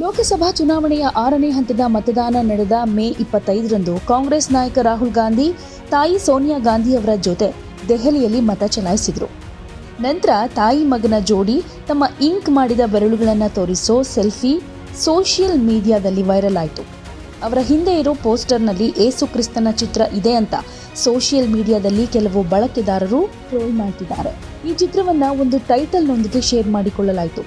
ಲೋಕಸಭಾ ಚುನಾವಣೆಯ ಆರನೇ ಹಂತದ ಮತದಾನ ನಡೆದ ಮೇ ಇಪ್ಪತ್ತೈದರಂದು ಕಾಂಗ್ರೆಸ್ ನಾಯಕ ರಾಹುಲ್ ಗಾಂಧಿ, ತಾಯಿ ಸೋನಿಯಾ ಗಾಂಧಿ ಅವರ ಜೊತೆ ದೆಹಲಿಯಲ್ಲಿ ಮತ ಚಲಾಯಿಸಿದರು. ನಂತರ ತಾಯಿ ಮಗನ ಜೋಡಿ ತಮ್ಮ ಇಂಕ್ ಮಾಡಿದ ಬೆರಳುಗಳನ್ನು ತೋರಿಸೋ ಸೆಲ್ಫಿ ಸೋಷಿಯಲ್ ಮೀಡಿಯಾದಲ್ಲಿ ವೈರಲ್ ಆಯಿತು. ಅವರ ಹಿಂದೆ ಇರೋ ಪೋಸ್ಟರ್ನಲ್ಲಿ ಏಸು ಕ್ರಿಸ್ತನ ಚಿತ್ರ ಇದೆ ಅಂತ ಸೋಷಿಯಲ್ ಮೀಡಿಯಾದಲ್ಲಿ ಕೆಲವು ಬಳಕೆದಾರರು ಟ್ರೋಲ್ ಮಾಡ್ತಿದ್ದಾರೆ. ಈ ಚಿತ್ರವನ್ನು ಒಂದು ಟೈಟಲ್ನೊಂದಿಗೆ ಶೇರ್ ಮಾಡಿಕೊಳ್ಳಲಾಯಿತು.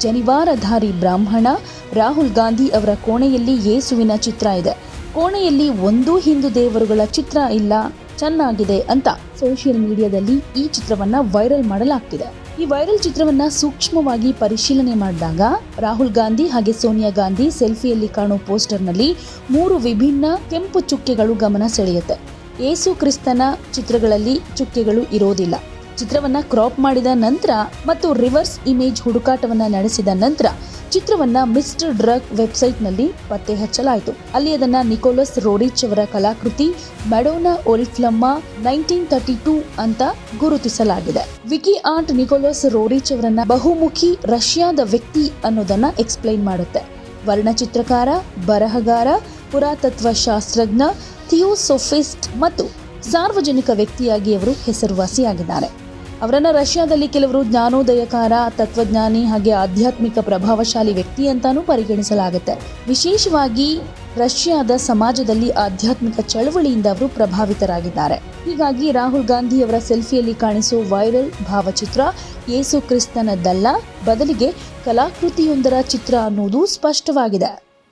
ಜನಿವಾರಧಾರಿ ಬ್ರಾಹ್ಮಣ ರಾಹುಲ್ ಗಾಂಧಿ ಅವರ ಕೋಣೆಯಲ್ಲಿ ಯೇಸುವಿನ ಚಿತ್ರ ಇದೆ. ಕೋಣೆಯಲ್ಲಿ ಒಂದೂ ಹಿಂದೂ ದೇವರುಗಳ ಚಿತ್ರ ಇಲ್ಲ. ಚೆನ್ನಾಗಿದೆ ಅಂತ ಸೋಷಿಯಲ್ ಮೀಡಿಯಾದಲ್ಲಿ ಈ ಚಿತ್ರವನ್ನ ವೈರಲ್ ಮಾಡಲಾಗ್ತಿದೆ. ಈ ವೈರಲ್ ಚಿತ್ರವನ್ನ ಸೂಕ್ಷ್ಮವಾಗಿ ಪರಿಶೀಲನೆ ಮಾಡಿದಾಗ ರಾಹುಲ್ ಗಾಂಧಿ ಹಾಗೆ ಸೋನಿಯಾ ಗಾಂಧಿ ಸೆಲ್ಫಿಯಲ್ಲಿ ಕಾಣೋ ಪೋಸ್ಟರ್ನಲ್ಲಿ ಮೂರು ವಿಭಿನ್ನ ಕೆಂಪು ಚುಕ್ಕೆಗಳು ಗಮನ ಸೆಳೆಯುತ್ತೆ. ಏಸು ಕ್ರಿಸ್ತನ ಚಿತ್ರಗಳಲ್ಲಿ ಚುಕ್ಕೆಗಳು ಇರೋದಿಲ್ಲ. ಚಿತ್ರವನ್ನ ಕ್ರಾಪ್ ಮಾಡಿದ ನಂತರ ಮತ್ತು ರಿವರ್ಸ್ ಇಮೇಜ್ ಹುಡುಕಾಟವನ್ನ ನಡೆಸಿದ ನಂತರ ಚಿತ್ರವನ್ನ ಮಿಸ್ಟರ್ ಡ್ರಗ್ ವೆಬ್ಸೈಟ್ನಲ್ಲಿ ಪತ್ತೆ ಹಚ್ಚಲಾಯಿತು. ಅಲ್ಲಿ ಅದನ್ನ ನಿಕೋಲಸ್ ರೋರಿಚ್ ಅವರ ಕಲಾಕೃತಿ Madonna Oriflamma nineteen thirty two ಅಂತ ಗುರುತಿಸಲಾಗಿದೆ. ವಿಕಿ ಆರ್ಟ್ ನಿಕೋಲಸ್ ರೋರಿಚ್ ಅವರನ್ನ ಬಹುಮುಖಿ ರಷ್ಯಾದ ವ್ಯಕ್ತಿ ಅನ್ನೋದನ್ನ ಎಕ್ಸ್ಪ್ಲೈನ್ ಮಾಡುತ್ತೆ. ವರ್ಣಚಿತ್ರಕಾರ, ಬರಹಗಾರ ಪುರಾತತ್ವ ಶಾಸ್ತ್ರಜ್ಞ ಥಿಯೋಸೋಫಿಸ್ಟ್ ಮತ್ತು ಸಾರ್ವಜನಿಕ ವ್ಯಕ್ತಿಯಾಗಿ ಅವರು ಹೆಸರುವಾಸಿಯಾಗಿದ್ದಾರೆ. ಅವರನ್ನ ರಷ್ಯಾದಲ್ಲಿ ಕೆಲವರು ಜ್ಞಾನೋದಯಕಾರ, ತತ್ವಜ್ಞಾನಿ ಹಾಗೆ ಆಧ್ಯಾತ್ಮಿಕ ಪ್ರಭಾವಶಾಲಿ ವ್ಯಕ್ತಿ ಅಂತಾನೂ ಪರಿಗಣಿಸಲಾಗುತ್ತೆ. ವಿಶೇಷವಾಗಿ ರಷ್ಯಾದ ಸಮಾಜದಲ್ಲಿ ಆಧ್ಯಾತ್ಮಿಕ ಚಳವಳಿಯಿಂದ ಅವರು ಪ್ರಭಾವಿತರಾಗಿದ್ದಾರೆ. ಹೀಗಾಗಿ ರಾಹುಲ್ ಗಾಂಧಿ ಅವರ ಸೆಲ್ಫಿಯಲ್ಲಿ ಕಾಣಿಸೋ ವೈರಲ್ ಭಾವಚಿತ್ರ ಯೇಸು ಕ್ರಿಸ್ತನದ್ದಲ್ಲ ಬದಲಿಗೆ ಕಲಾಕೃತಿಯೊಂದರ ಚಿತ್ರ ಅನ್ನೋದು ಸ್ಪಷ್ಟವಾಗಿದೆ.